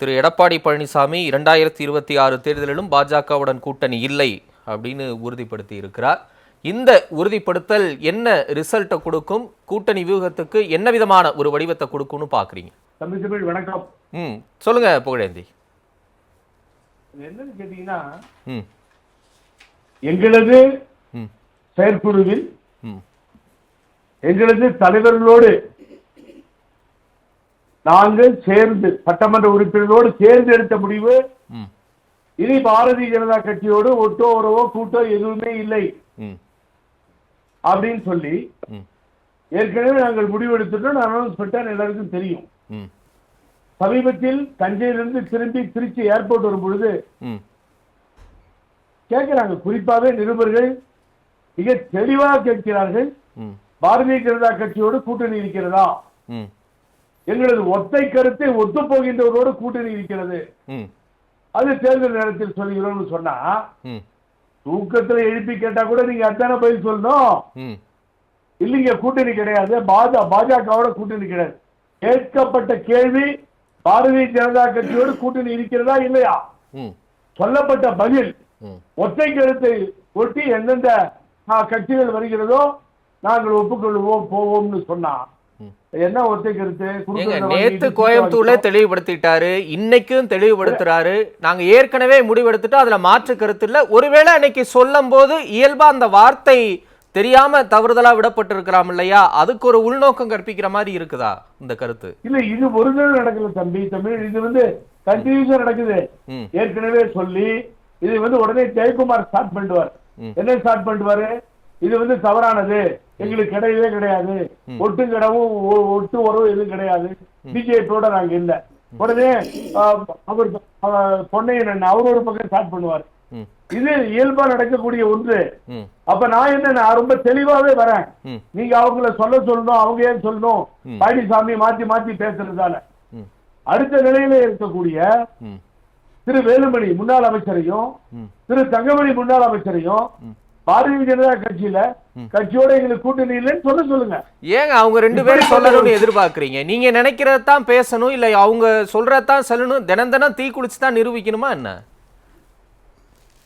திரு எடப்பாடி பழனிசாமி இரண்டாயிரத்தி இருபத்தி ஆறு தேர்தலிலும் பாஜகவுடன் கூட்டணி இல்லை அப்படின்னு உறுதிப்படுத்தி இருக்கிறார் இந்த உறுதிப்படுத்தல் என்ன ரிசல்ட்டை கொடுக்கும்? கூட்டணி வியூகத்துக்கு என்ன விதமான ஒரு வடிவத்தை கொடுக்கும்னு பாக்குறீங்க தம்பி தமிழ் வணக்கம். ம் சொல்லுங்க புகழேந்தி. என்னன்னு கேட்டீங்கன்னா எங்களது செயற்குழுவில் எங்களது தலைவர்களோடு நாங்கள் சேர்ந்து சட்டமன்ற உறுப்பினர்களோடு சேர்ந்து எடுத்த முடிவு இனி பாரதிய ஜனதா கட்சியோடு ஒட்டோ உறவோ கூட்டோ எதுவுமே இல்லை. அப்படின்னு சொல்லி ஏற்கனவே நாங்கள் முடிவெடுத்துட்டோம் அனௌன்ஸ் பண்ணிட்டேன் எல்லாருக்கும் தெரியும். சமீபத்தில் தஞ்சையிலிருந்து திரும்பி திருச்சி ஏர்போர்ட் வரும் பொழுது கேட்கிறாங்க குறிப்பாகவே நிருபர்கள் மிக தெளிவாக கேட்கிறார்கள் பாரதிய ஜனதா கட்சியோடு கூட்டணி இருக்கிறதா? எங்களது ஒத்தை கருத்தை ஒத்து போகின்றவரோடு கூட்டணி இருக்கிறது. அது தேர்தல் நேரத்தில் சொல்கிறோம்னு சொன்னா தூக்கத்துல எழுப்பி கேட்டா கூட நீங்க அத்தான பதில் சொல்லணும்? இல்லைங்க கூட்டணி கிடையாது. பாஜக பாஜகவோட கூட்டணி கிடையாது. கேட்கப்பட்ட கேள்வி பாரதிய ஜனதா கட்சியோடு கூட்டணி இருக்கிறதா இல்லையா? சொல்லப்பட்ட பதில் ஒற்றை கருத்தை ஒட்டி எந்தெந்த கட்சிகள் வருகிறதோ நாங்கள் ஒப்புக்கொள்வோம் போவோம்னு சொன்னா. என்ன ஒற்றை கருத்து? நேத்து கோயம்புத்தூர்ல தெளிவுபடுத்திட்டாரு. இன்னைக்கும் தெளிவுபடுத்துறாரு. நாங்க ஏற்கனவே முடிவெடுத்துட்டோம். அதுல மாற்று கருத்து இல்ல. ஒருவேளை அன்னைக்கு சொல்லும் போது இயல்பா அந்த வார்த்தை தெரியாம தவறுதலா விடப்பட்டிருக்கலாம் இல்லையா? அதுக்கு ஒரு உள்நோக்கம் கற்பிக்கிற மாதிரி இருக்குதா இந்த கருத்து? இல்ல இது ஒரு நாள் நடக்கல தம்பி. தமிழ் இது வந்து கண்டினியூஸா நடக்குது. ஏற்கனவே சொல்லி இது வந்து உடனே ஜெயக்குமார் ஸ்டார்ட் பண்ணிடுவார். ம். என்ன ஸ்டார்ட் பண்ணிடுவாரு? இது வந்து தவறானது. எங்களுக்கு கிடையவே கிடையாது. ஒட்டு கிடவும் ஒட்டு உறவு எதுவும் கிடையாது. பிஜேபியோட நாங்க இல்ல. உடனே அவர் பொன்னையன் அவர் ஒரு பக்கம் ஸ்டார்ட் பண்ணுவார். இது இயல்பா நடக்கக்கூடிய ஒன்று. அப்ப நான் என்ன நான் ரொம்ப தெளிவாவே வரேன். நீங்க அவங்கள சொல்ல சொல்லணும் அவங்க ஏன் சொல்லணும்? பழனிசாமி மாத்தி மாத்தி பேசுறதால. அடுத்த நிலையில இருக்கக்கூடிய திரு வேலுமணி முன்னாள் அமைச்சரையும் திரு தங்கமணி முன்னாள் அமைச்சரையும் பாரதிய ஜனதா கட்சியில கட்சியோட எங்களுக்கு கூட்டணி இல்லைன்னு சொல்ல சொல்லுங்க. ஏங்க அவங்க ரெண்டு பேரும் சொல்லணும்னு எதிர்பார்க்கறீங்க. நீங்க நினைக்கிறதான் பேசணும் இல்ல அவங்க சொல்றதான் சொல்லணும் தினம் தினம் தீ குளிச்சு தான் நிரூபிக்கணுமா என்ன?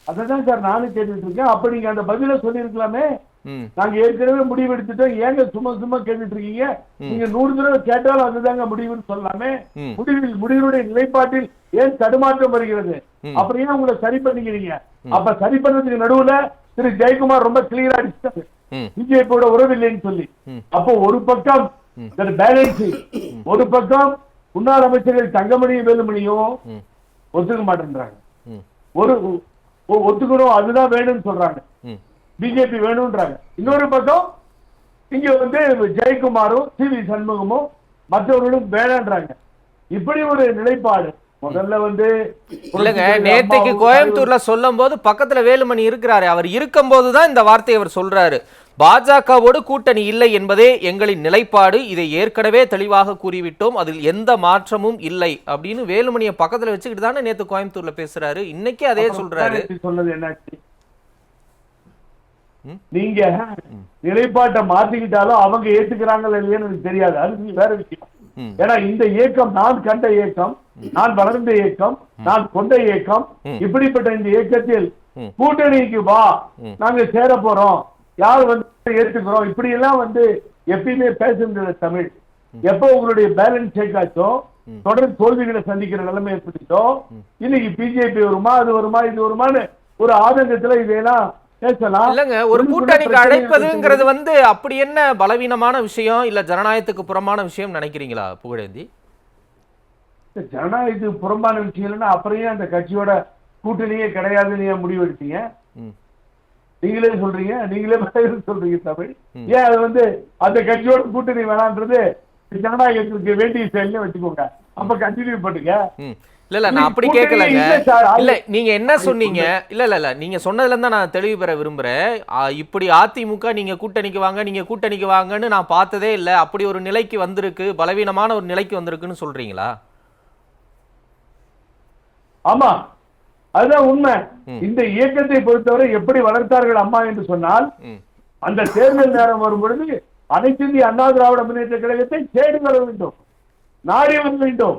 அததான் சார் நானும் கேட்டுட்டு இருக்கேன். அப்ப நீங்க அந்த பதில சொல்லியிருக்கலாமே. நாங்க ஏற்கனவே முடிவு எடுத்துட்டோம். ஏங்க சும்மா சும்மா கேட்டுட்டு இருக்கீங்க? நீங்க நூறு தடவை கேட்டாலும் அதுதாங்க முடிவுன்னு சொல்லலாமே ம். முடிவில் முடிவினுடைய நிலைப்பாட்டில் ஏன் தடுமாற்றம் வருகிறது? அப்புறம் ஏன் உங்களை சரி பண்ணிக்கிறீங்க? அப்ப சரி பண்றதுக்கு நடுவுல திரு ஜெயக்குமார் ரொம்ப கிளியரா அடிச்சுட்டாரு. பிஜேபியோட உறவில்லைன்னு சொல்லி. ம். அப்போ ஒரு பக்கம் பேலன்சிங் ஒரு பக்கம் முன்னாள் அமைச்சர்கள் தங்கமணியும் வேலுமணியும் ஒத்துக்க மாட்டேன்றாங்க. ஒரு ஒத்துக்கணும் அதுதான் வேணும்னு சொல்றாங்க. பிஜேபி வேணும்ன்றாங்க. இன்னொரு பக்கம் இங்க வந்து ஜெயக்குமாரும் சி வி சண்முகமும் மற்றவர்களும் வேணான்றாங்க. இப்படி ஒரு நிலைப்பாடு. முதல்ல வந்து இல்லங்க நேத்தைக்கு கோயம்புத்தூர்ல சொல்லும் போது பக்கத்துல வேலுமணி இருக்கிறாரு. அவர் இருக்கும்போது தான் இந்த வார்த்தையை அவர் சொல்றாரு. பாஜகவோடு கூட்டணி இல்லை என்பதே எங்களின் நிலைப்பாடு. இதை ஏற்கனவே தெளிவாக கூறிவிட்டோம். அதில் எந்த மாற்றமும் இல்லை அப்படின்னு வேலுமணியை பக்கத்துல வச்சுக்கிட்டு தானே நேத்து கோயம்புத்தூர்ல பேசுறாரு. இன்னைக்கு அதே சொல்றாரு. சொன்னது என்னாச்சு? நீங்க நிலைப்பாட்டை மாத்திக்கிட்டாலும் அவங்க ஏத்துக்கிறாங்களா இல்லையான்னு எனக்கு தெரியாது. அது வேற விஷயம். ஏன்னா இந்த இயக்கம் நான் கண்ட இயக்கம் நான் வளர்ந்த இயக்கம் நான் கொண்ட இயக்கம் இப்படிப்பட்ட இந்த இயக்கத்தில். கூட்டணிக்கு வா நாங்க சேர போறோம். யார் வந்து ஏத்துக்கிறோம்? இப்படி எல்லாம் வந்து எப்பயுமே பேசுகிற தமிழ். எப்போ உங்களுடைய பேலன்ஸ் சேர்க்காச்சோ தொடர் தோல்விகளை சந்திக்கிற நிலைமை ஏற்பட்டுச்சோ இன்னைக்கு பிஜேபி வருமா அது வருமா இது வருமான்னு ஒரு ஆதங்கத்துல இதையெல்லாம் இல்லங்க ஒரு கூட்டணிக்கு அழைப்பதுங்கிறது வந்து அப்படி என்ன பலவீனமான விஷயம் இல்ல ஜனநாயகத்துக்கு புறமான விஷயம் நினைக்கிறீங்களா புகழேந்தி? ஜனநாயகத்துக்கு புறம்பான விஷயம் இல்லைன்னா அப்புறம் அந்த கட்சியோட கூட்டணியே கிடையாதுன்னு ஏன் முடிவு எடுத்தீங்க? ம். நீங்களே சொல்றீங்க நீங்களே சொல்றீங்க தமிழ். ஏன் அது வந்து அந்த கட்சியோட கூட்டணி வேணான்றது ஜனநாயகத்துக்கு வேண்டிய செயல்னு வச்சுக்கோங்க. அப்ப கண்டினியூ பண்ணுங்க. இல்ல இல்ல நான் அப்படி கேட்கலங்க இல்ல நீங்க என்ன சொன்னீங்க? இல்ல இல்ல இல்ல நீங்க சொன்னதுல இருந்தா நான் தெளிவு பெற விரும்புறேன். இப்படி அதிமுக நீங்க கூட்டணிக்கு வாங்க நீங்க கூட்டணிக்கு வாங்கன்னு நான் பார்த்ததே இல்ல. அப்படி ஒரு நிலைக்கு வந்திருக்கு பலவீனமான ஒரு நிலைக்கு வந்திருக்குன்னு சொல்றீங்களா? ஆமா அதுதான் உண்மை. இந்த இயக்கத்தை பொறுத்தவரை எப்படி வளர்த்தார்கள் அம்மா என்று சொன்னால் அந்த தேர்தல் நேரம் வரும் பொழுது அனைத்து இந்திய அண்ணா திராவிட முன்னேற்ற கழகத்தை தேடி வர வேண்டும். நாடி வர வேண்டும்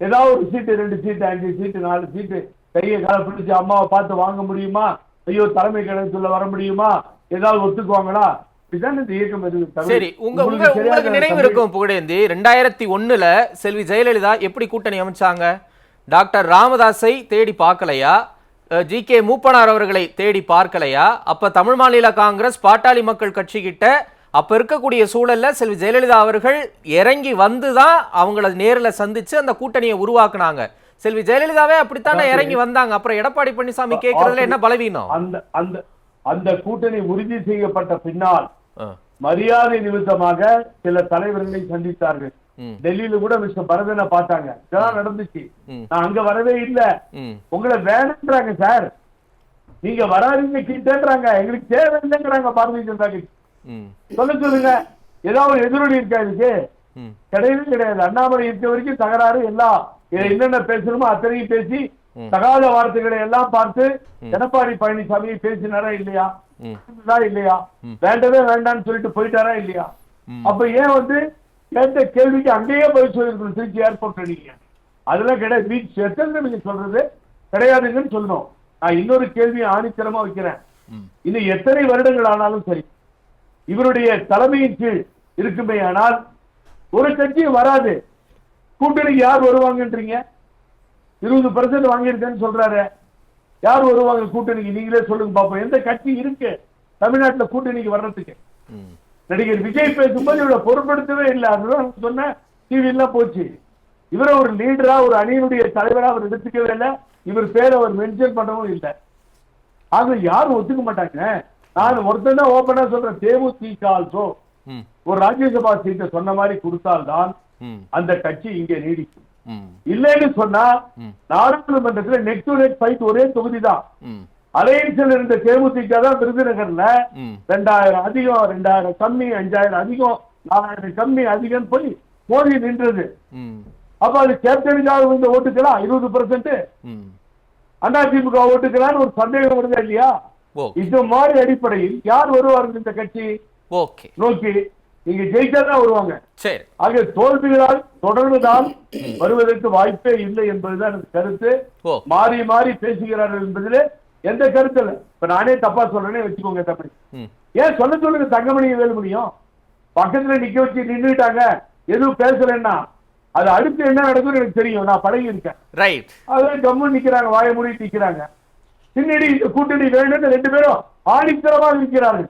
ஏதாவது ஒரு சீட்டு ரெண்டு சீட்டு அஞ்சு சீட்டு நாலு சீட்டு கையை காலை பிடிச்சு அம்மாவை பார்த்து வாங்க முடியுமா? ஐயோ தலைமை கழகத்துல வர முடியுமா? ஏதாவது ஒத்துக்குவாங்களா? சரி உங்க உங்க உங்களுக்கு நினைவு இருக்கும் புகழேந்தி ரெண்டாயிரத்தி ஒண்ணுல செல்வி ஜெயலலிதா எப்படி கூட்டணி அமைச்சாங்க? டாக்டர் ராமதாஸை தேடி பார்க்கலையா? ஜி கே மூப்பனார் அவர்களை தேடி பார்க்கலையா? அப்ப தமிழ் மாநில காங்கிரஸ் பாட்டாளி மக்கள் கட்சி கிட்ட அப்ப இருக்கக்கூடிய சூழல்ல செல்வி ஜெயலலிதா அவர்கள் இறங்கி வந்து தான் அவங்கள நேர்ல சந்திச்சு அந்த கூட்டணியை உருவாக்குனாங்க. செல்வி ஜெயலலிதாவே அப்படித்தானே இறங்கி வந்தாங்க. அப்புறம் எடப்பாடி பழனிசாமி கேட்கறதுல என்ன பலவீனம்? அந்த அந்த அந்த கூட்டணி உறுதி செய்யப்பட்ட பின்னால் மரியாதை நிமித்தமாக சில தலைவர்களை சந்தித்தார்கள். டெல்லியில கூட மிஸ்டர் பரதனை பார்த்தாங்க. இதெல்லாம் நடந்துச்சு. நான் அங்க வரவே இல்ல. உங்களை வேணுன்றாங்க சார். நீங்க வராதீங்க கிட்டன்றாங்க. எங்களுக்கு தேவை இல்லைங்கிறாங்க பாரதிய ஜனதா கட்சி. சொல்ல சொல்லுங்க ஏதாவது எதிரொலி இருக்கா இதுக்கு? கிடையவே கிடையாது. அண்ணாமலை இருக்க வரைக்கும் தகராறு எல்லாம் என்னென்ன பேசணுமோ அத்தனையும் பேசி. தகாத வார்த்தைகளை எல்லாம் பார்த்து எடப்பாடி பழனிசாமி பேசினாரா இல்லையா? இல்லையா? வேண்டவே வேண்டாம்னு சொல்லிட்டு போயிட்டாரா இல்லையா. அப்ப ஏன் வந்து கேட்ட கேள்விக்கு அங்கேயே பதில் சொல்லிருக்கணும் திருச்சி ஏர்போர்ட் நீங்க. அதெல்லாம் கிடையாது. எத்தனை நீங்க சொல்றது கிடையாதுங்கன்னு சொல்லணும். நான் இன்னொரு கேள்வியை ஆணித்தரமா வைக்கிறேன். இன்னும் எத்தனை வருடங்கள் ஆனாலும் சரி இவருடைய தலைமையின் கீழ் இருக்குமே ஆனால் ஒரு கட்சியும் வராது. கூட்டணிக்கு யார் வருவாங்கன்றீங்க? இருபது பர்சன்ட் வாங்கியிருக்கேன்னு சொல்றாரு. யார் வருவாங்க கூட்டணிக்கு? நீங்களே சொல்லுங்க பாப்போம். எந்த கட்சி இருக்கு? தமிழ்நாட்டுல கூட்டணிக்கு வர்றதுக்கு. நடிகர் விஜய் பேசும்போது இவரை பொருட்படுத்தவே இல்லை. அதுதான் சொன்ன டிவி எல்லாம் போச்சு. இவரை ஒரு லீடரா ஒரு அணியினுடைய தலைவரா அவர் எடுத்துக்கவே இல்லை. இவர் பேரை அவர் மென்ஷன் பண்ணவும் இல்லை. ஆக யாரும் ஒத்துக்க மாட்டாங்க. நான் ஒருத்தன் தான் ஓப்பனா சொல்றேன். தேமுதிக ஆல்சோ ஒரு ராஜ்யசபா சீட்டை சொன்ன மாதிரி கொடுத்தால்தான் அந்த கட்சி இங்கே நீடிக்கும். இல்லைன்னு சொன்னா. நாடாளுமன்றத்துல நெக் டு நெக் ஃபைட் ஒரே தொகுதி தான் அலையன்ஸில் இருந்த தேமுதிக தான் விருதுநகர்ல. ரெண்டாயிரம் அதிகம் ரெண்டாயிரம் கம்மி அஞ்சாயிரம் அதிகம் நாலாயிரம் கம்மி அதிகம் போய் மோதி நின்றது. அப்ப அது கேப்டனுக்காக வந்த ஓட்டுக்கலாம் இருபது பர்சன்ட். அதிமுக ஓட்டுக்கலாம்னு ஒரு சந்தேகம் வருதா இல்லையா? இந்த மாதிரி அடிப்படையில் யார் வருவார்கள் இந்த கட்சி? ஓகே நோக்கி நீங்க ஜெயிச்சா தான் வருவாங்க. சரி. ஆக தோல்விகளால் தொடர்ந்துதான் வருவதற்கு வாய்ப்பே இல்லை என்பதுதான் கருத்து. மாறி மாறி பேசுகிறார்கள் என்பதிலே எந்த கருத்து இல்லை. இப்ப நானே தப்பா சொல்றேனே வச்சுக்கோங்க தம்பி. ம். ஏன் சொல்ல சொல்லுங்க தங்கமணியை வேலு முடியும் பக்கத்துல நிக்க வச்சு நின்றுட்டாங்க எதுவும் பேசலைன்னா அது அடுத்து என்ன நடக்கும்னு எனக்கு தெரியும். நான் பழகி இருக்கேன் ரைட் அதான் கம்முன்னு நிக்கிறாங்க வாய மூடிட்டு நிக்கிறாங்க. பின்னாடி இந்த கூட்டணி வேணும்னு ரெண்டு பேரும் ஆணித்தரமா நிற்கிறார்கள்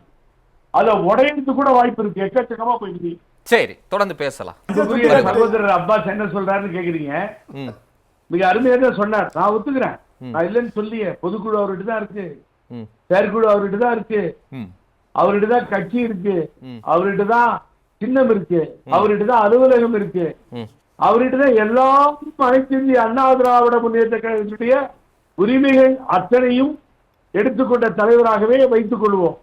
அதை உடையதுக்கு கூட வாய்ப்பு இருக்கு. எக்கச்சக்கமா போயிடுச்சு சரி தொடர்ந்து பேசலாம். சகோதரர் அப்பாஸ் என்ன சொல்றாருன்னு கேக்குறீங்க? மிக அருமையா தான் சொன்னார். நான் ஒத்துக்கிறேன். நான் இல்லைன்னு சொல்லியே. பொதுக்குழு அவர்கிட்ட தான் இருக்கு. ம். செயற்குழு அவர்கிட்ட தான் இருக்கு. ம். அவர்கிட்ட தான் கட்சி இருக்கு. அவர்கிட்ட தான் சின்னம் இருக்கு. அவர்கிட்ட தான் அலுவலகம் இருக்கு. அவர்கிட்ட தான் எல்லாம் அனைத்து இந்திய அண்ணா திராவிட முன்னேற்ற கழகத்துடைய உரிமைகள் அத்தனையும் எடுத்துக்கொண்ட தலைவராகவே வைத்துக் கொள்வோம்.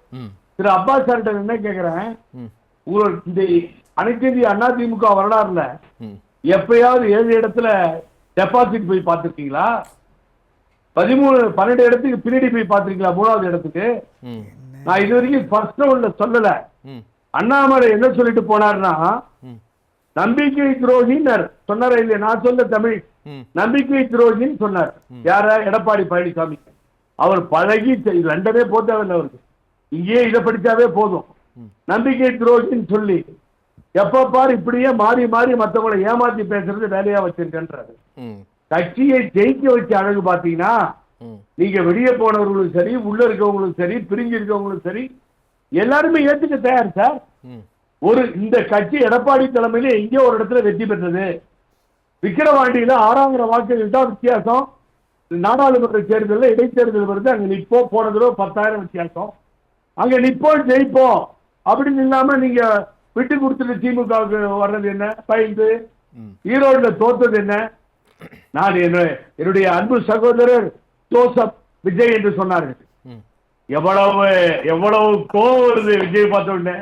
திரு அப்பாஸ் சார்கிட்ட என்ன கேக்குறேன்? உங்களோட இந்த அனைத்து இந்திய அண்ணா திமுக வரலாறுல எப்பயாவது ஏழு இடத்துல டெபாசிட் போய் பார்த்திருக்கீங்களா? பதிமூணு பன்னெண்டு இடத்துக்கு பின்னாடி போய் பார்த்திருக்கீங்களா? மூணாவது இடத்துக்கு? நான் இது வரைக்கும் ஃபர்ஸ்ட் ரவுண்ட்ல சொல்லல. அண்ணாமலை என்ன சொல்லிட்டு போனார்னா ம். நம்பிக்கை துரோகினர் சொன்னாரா இல்லையா? நான் சொல்ல தமிழ் நம்பிக்கை துரோகின்னு சொன்னார். யார? எடப்பாடி பழனிசாமி. அவர் பழகி லண்டனே போக தேவையில்லை அவருக்கு. இங்கேயே இதை படிச்சாவே போதும். நம்பிக்கை துரோகின்னு சொல்லி எப்ப பாரு இப்படியே மாறி மாறி மத்தவங்களை ஏமாத்தி பேசுறது வேலையா வச்சிருக்கன்றாரு. கட்சியை ஜெயிக்க வச்ச அழகு பாத்தீங்கன்னா நீங்க வெளியே போனவர்களும் சரி உள்ள இருக்கவங்களும் சரி பிரிஞ்சு இருக்கவங்களும் சரி எல்லாருமே ஏத்துக்க தயார் சார். ஒரு இந்த கட்சி எடப்பாடி தலைமையில எங்கேயோ ஒரு இடத்துல வெற்றி பெற்றது. விக்கிரவாண்டியில ஆறாயிரம் வாக்குகள் தான் வித்தியாசம். நாடாளுமன்ற தேர்தலில் இடைத்தேர்தல் வருது அங்க நிப்போம் போன தடவை பத்தாயிரம் வித்தியாசம். அங்க நிப்போம் ஜெயிப்போம் அப்படின்னு இல்லாம நீங்க விட்டு கொடுத்துட்டு திமுகவுக்கு வர்றது என்ன? பயந்து ஈரோடுல தோத்தது என்ன? நான் என்ன- என்னுடைய அன்பு சகோதரர் ஜோசப் விஜய் என்று சொன்னார்கள். எவ்வளவு எவ்வளவு கோவம் வருது விஜய் பார்த்த உடனே.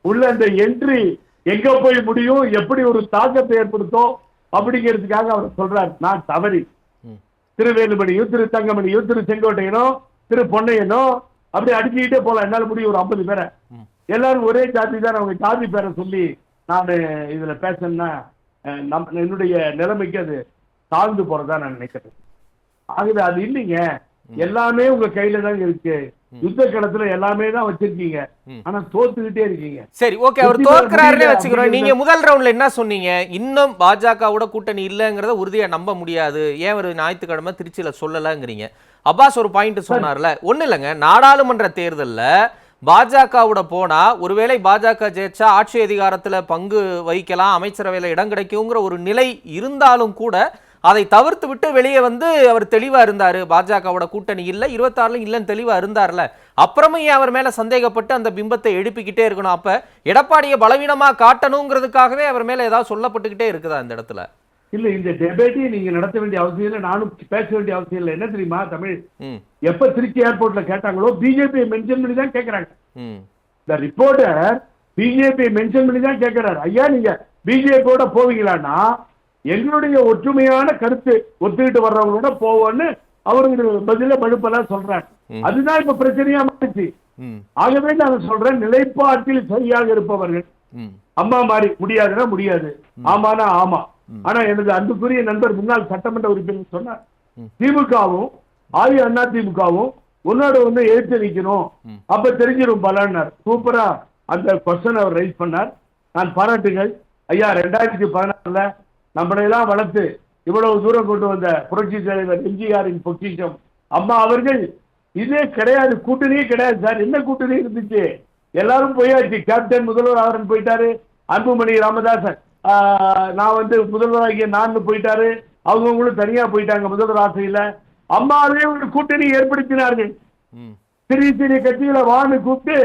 உள்ள அந்த என்ட்ரி எங்க போய் முடியும்? எப்படி ஒரு தாக்கத்தை ஏற்படுத்தும்? அப்படிங்கிறதுக்காக அவர் சொல்றார் நான் தவறி. ம். திருவேலுமணியும் திரு தங்கமணியும் திரு செங்கோட்டையனும் திரு பொன்னையனும் அப்படி அடிச்சுக்கிட்டே போலாம் என்னால முடியும் ஒரு ஐம்பது பேரை. எல்லாரும் ஒரே ஜாதி தான். அவங்க ஜாதி பேரை சொல்லி நான் இதுல பேசணும்னா நம் என்னுடைய நிலைமைக்கு அது தாழ்ந்து போறதா நான் நினைக்கிறேன். ஆகவே அது இல்லைங்க. எல்லாமே உங்க கையில தான் இருக்கு. யுத்த களத்துல எல்லாமே தான் வச்சிருக்கீங்க. ஆனா தோத்துக்கிட்டே இருக்கீங்க. சரி ஓகே அவர் முடியல வச்சுக்கிறோம். நீங்க முதல் ரவுண்ட்ல என்ன சொன்னீங்க? இன்னும் பாஜகவோட கூட்டணி இல்லைங்கிறத உறுதியா நம்ப முடியாது. ஏன் ஒரு ஞாயிற்றுக்கிழமை திருச்சியில சொல்லலங்கிறீங்க? அப்பாஸ் ஒரு பாயிண்ட் சொன்னார்ல. ஒண்ணு இல்லைங்க நாடாளுமன்ற தேர்தல்ல பாஜகவோட போனா ஒருவேளை பாஜக ஜெயிச்சா ஆட்சி அதிகாரத்துல பங்கு வகிக்கலாம் அமைச்சரவையில இடம் கிடைக்குங்கிற ஒரு நிலை இருந்தாலும் கூட அதை தவிர்த்து விட்டு வெளியே வந்து அவர் தெளிவா இருந்தாரு. பாஜகவோட கூட்டணி இல்ல இருபத்தாறுல இல்லைன்னு தெளிவா இருந்தார்ல. அப்புறமும் ஏன் அவர் மேல சந்தேகப்பட்டு அந்த பிம்பத்தை எழுப்பிக்கிட்டே இருக்கணும்? அப்ப எடப்பாடியை பலவீனமா காட்டணுங்கிறதுக்காகவே அவர் மேல ஏதாவது சொல்லப்பட்டுக்கிட்டே இருக்குதா இந்த இடத்துல? இல்ல இந்த டெபேட்டையும் நீங்க நடத்த வேண்டிய அவசியம் இல்லை நானும் பேச வேண்டிய அவசியம் இல்லை. என்ன தெரியுமா தமிழ்? எப்ப திருச்சி ஏர்போர்ட்ல கேட்டாங்களோ பிஜேபி மென்ஷன் பண்ணி தான் கேக்குறாங்க. ம். இந்த ரிப்போர்ட்டர் பிஜேபி மென்ஷன் பண்ணி தான் கேட்கிறாரு ஐயா நீங்க பிஜேபியோட போவீங்களான்னா எங்களுடைய ஒற்றுமையான கருத்து ஒத்துக்கிட்டு வர்றவங்களோட போவோம்னு அவருக்கு பதில மழுப்பெல்லாம் சொல்றாங்க. அதுதான் இப்ப பிரச்சனையா மாறிச்சு. ஆகவே நான் சொல்றேன் நிலைப்பாட்டில் சரியாக இருப்பவர்கள். அம்மா மாதிரி முடியாதுன்னா முடியாது. ஆமானா ஆமா. ஆனா எனது அன்புக்குரிய நண்பர் முன்னாள் சட்டமன்ற உறுப்பினர் சொன்னார். திமுகவும் ஆதி அண்ணா திமுகவும் உன்னோட ஒண்ணு எழுத்து நிக்கணும். ம். அப்ப தெரிஞ்சிடும் பலன்னார். சூப்பரா அந்த கொஸ்டன் அவர் ரைஸ் பண்ணார். நான் பாராட்டுகள். ஐயா ரெண்டாயிரத்தி பதினாறுல நம்மளையெல்லாம் வளர்த்து இவ்வளவு தூரம் கொண்டு வந்த புரட்சி தலைவர் எம்ஜிஆரின் பொக்கிஷம். அம்மா அவர்கள் இதே கிடையாது கூட்டணியே கிடையாது சார். என்ன கூட்டணி இருந்துச்சு? எல்லாரும் போயாச்சு. கேப்டன் முதல்வர் அவரன் போயிட்டாரு. அன்புமணி ராமதாசன். நான் வந்து முதல்வராகிய நான் போயிட்டாரு. அவங்கவுங்களும் தனியா போயிட்டாங்க முதல்வர் ஆசையில அம்மாவே ஒரு கூட்டணி ஏற்படுத்தினார்கள். சிறிய சிறிய கட்சிகளை வான்னு கூப்பிட்டு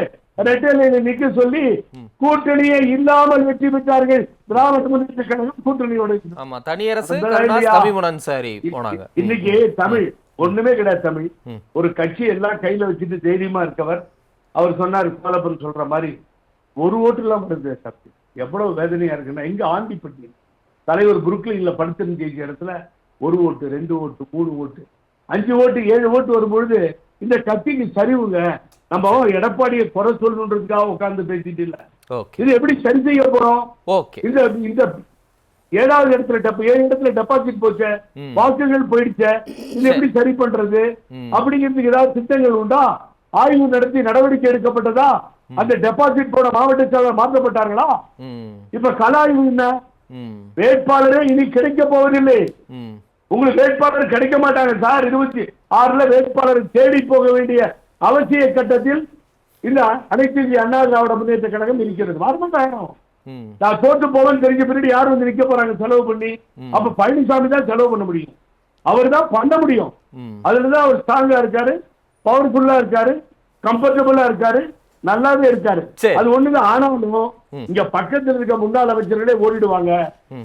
ரெட்டலையில நிக்க சொல்லி கூட்டணியே இல்லாமல் வெற்றி பெற்றார்கள். திராவிட முன்னேற்ற கழகம் கூட்டணியோட. ஆமா தனியரசு இன்னைக்கு தமிழ் ஒண்ணுமே கிடையாது தமிழ். ஒரு கட்சி எல்லாம் கையில வச்சுட்டு தைரியமா இருக்கவர். அவர் சொன்னார் கோலப்பன் சொல்ற மாதிரி ஒரு ஓட்டு எல்லாம் வருது சக்தி எவ்வளவு வேதனையா இருக்குன்னா எங்க ஆண்டிப்பட்டி தலைவர் புருக்லின்ல ஜெயிச்ச இடத்துல ஒரு ஓட்டு ரெண்டு ஓட்டு மூணு ஓட்டு அஞ்சு ஓட்டு ஏழு ஓட்டு வரும்பொழுது இந்த கட்சிக்கு சரிவுங்க. நம்ம எடப்பாடியை குறை சொல்லணுன்றதுக்காக உட்கார்ந்து பேசிட்டு இல்ல. இது எப்படி சரி செய்ய போறோம்? இந்த இந்த ஏழாவது இடத்துல டெப் ஏழு இடத்துல டெபாசிட் போச்சே. வாக்குகள் போயிடுச்சே இது எப்படி சரி பண்றது? ம். அப்படிங்கிறதுக்கு ஏதாவது திட்டங்கள் உண்டா? ஆய்வு நடத்தி நடவடிக்கை எடுக்கப்பட்டதா? அந்த டெபாசிட் போட மாவட்ட செயலர் மாற்றப்பட்டார்களா? இப்ப கலாய்வு என்ன? வேட்பாளரே இனி கிடைக்க போவதில்லை. உங்களுக்கு வேட்பாளர் கிடைக்க மாட்டாங்க சார். இருபத்தி ஆறுல வேட்பாளர் தேடி போக வேண்டிய அவசிய கட்டத்தில் இந்த அனைத்து இந்திய அண்ணா திராவிட முன்னேற்ற கழகம் இருக்கிறது. வரமாட்டாங்க ம். நான் தோத்து போவேன்னு தெரிஞ்ச பின்னாடி யார் வந்து நிக்க போறாங்க? செலவு பண்ணி. அப்ப பழனிசாமி தான் செலவு பண்ண முடியும். அவர் தான் பண்ண முடியும். அதுலதான் அவர் ஸ்ட்ராங்கா இருக்காரு பவர்ஃபுல்லா இருக்காரு கம்ஃபர்டபுளா இருக்காரு நல்லாவே இருக்காரு. அது ஒண்ணுதான் ஆனாலும். இங்க பக்கத்துல இருக்க முன்னாள் அமைச்சர்களே ஓடிடுவாங்க.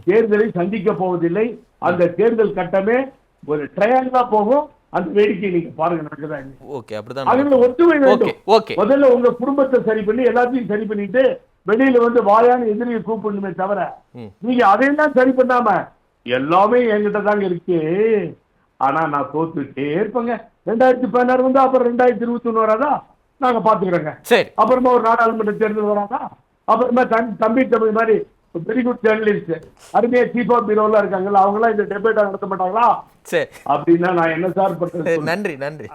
தேர்தலை சந்திக்க போவதில்லை. அந்த தேர்தல் கட்டமே ஒரு ட்ரையாங்கிளா போகும். அந்த வேடிக்கை நீங்க பாருங்க நடக்குதா இல்லையா. ஓகே அப்படிதான் அதுல ஒற்றுமை ஓகே வேண்டும். ஓகே முதல்ல உங்க குடும்பத்தை சரி பண்ணி எல்லாத்தையும் சரி பண்ணிட்டு வெளியில வந்து வாயான்னு எதிரியை கூப்பிடணுமே தவிர நீங்க அதையெல்லாம் சரி பண்ணாம எல்லாமே என்கிட்ட தாங்க இருக்கு. ஆனா நான் தோத்துட்டே இருப்பேங்க. ரெண்டாயிரத்தி பதினாறு வந்து அப்புறம் ரெண்டாயிரத்தி இருபத்தி ஒண்ணு வராதா? நாங்க பாத்துக்கிறோங்க. அப்புறமா ஒரு நாடாளுமன்ற தேர்தல் வராதா? அப்புறமா தம்- தம்பி தமிழ் மாதிரி வெரி குட் ஜேர்னலிஸ்ட் அருமையா சீஃப் ஆஃப் பீரோலாம் இருக்காங்கல்ல அவங்க எல்லாம் இந்த டெபேட்டா நடத்த மாட்டாங்களா? சரி அப்படின்னா நான் என்ன சார் பண்றது நன்றி நன்றி.